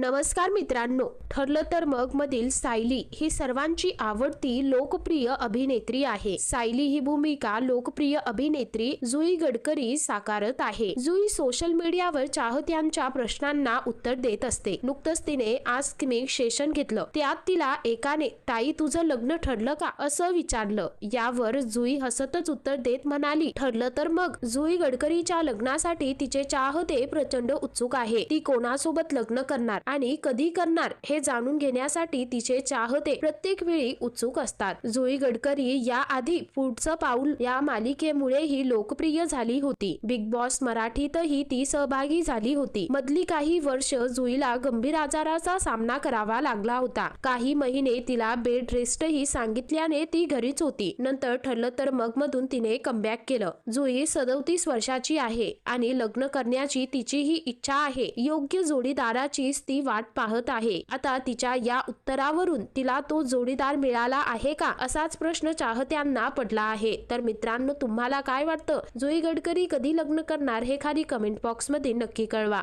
नमस्कार मित्रांनो ठरलं तर मग मधील सायली ही सर्वांची आवडती लोकप्रिय अभिनेत्री आहे. सायली ही भूमिका लोकप्रिय अभिनेत्री जुई गडकरी साकारत आहे. जुई सोशल मीडियावर चाहत्यांच्या प्रश्नांना उत्तर देत असते. नुकतंच तिने आज मी सेशन घेतलं. त्यात तिला एकाने ताई तुझं लग्न ठरलं का असं विचारलं. यावर जुई हसतच उत्तर देत म्हणाली ठरलं तर मग जुई गडकरीच्या लग्नासाठी तिचे चाहते प्रचंड उत्सुक आहे. ती कोणासोबत लग्न करणार? आणि कधी करणार हे जाणून घेण्यासाठी तिचे चाहते प्रत्येक वेळी उत्सुक असतात. जुई गडकरी या आधी पुढचं पाऊल या मालिकेमुळेही लोकप्रिय झाली होती. बिग बॉस मराठीतही ती सहभागी झाली होती. मधली काही वर्ष जुईला गंभीर आजाराचा सामना करावा लागला होता. काही महिने तिला बेड रेस्टही सांगितल्याने ती घरीच होती. नंतर ठरलं तर मग मधून तिने कमबॅक केलं. जुई सदोतीस वर्षाची आहे आणि लग्न करण्याची तिची ही इच्छा आहे. योग्य जोडीदाराचीच ती वाट पाहत आहे. आता तिच्या या उत्तरावरून तिला तो जोडीदार मिळाला आहे का? असाच प्रश्न चाहत्यांना पडला आहे. तर मित्रांनो तुम्हाला काय वाटतं? जुई गडकरी कधी लग्न करणार हे खाली कमेंट बॉक्समध्ये नक्की कळवा.